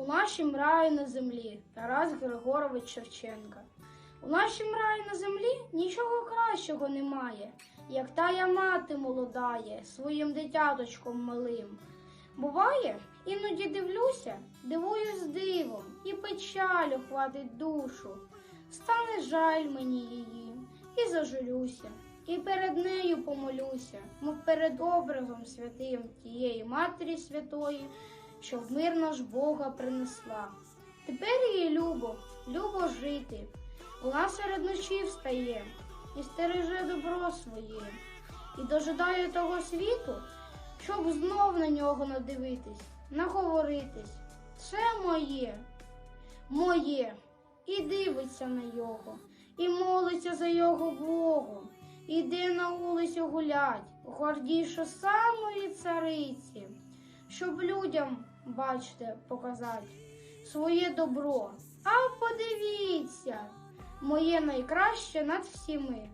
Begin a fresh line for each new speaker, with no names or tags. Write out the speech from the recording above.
У нашім раї на землі Тарас Григорович Шевченка. У нашім раї на землі нічого кращого немає, як тая мати молодає своїм дитяточком малим. Буває, іноді дивлюся, дивуюсь дивом, і печалю хватить душу. Стане жаль мені її, і зажурюся, і перед нею помолюся, мов перед образом святим тієї Матері Святої, що в мир наш Бога принесла. Тепер їй любо, любо жити. Вона серед ночі встає і стереже добро своє, і дожидає того світу, щоб знов на нього надивитись, наговоритись. Це моє, моє, і дивиться на його, і молиться за його Богом. Іде на вулицю гулять, гордіше самої цариці, щоб людям, бачте, показати своє добро. А подивіться, моє найкраще над всіми.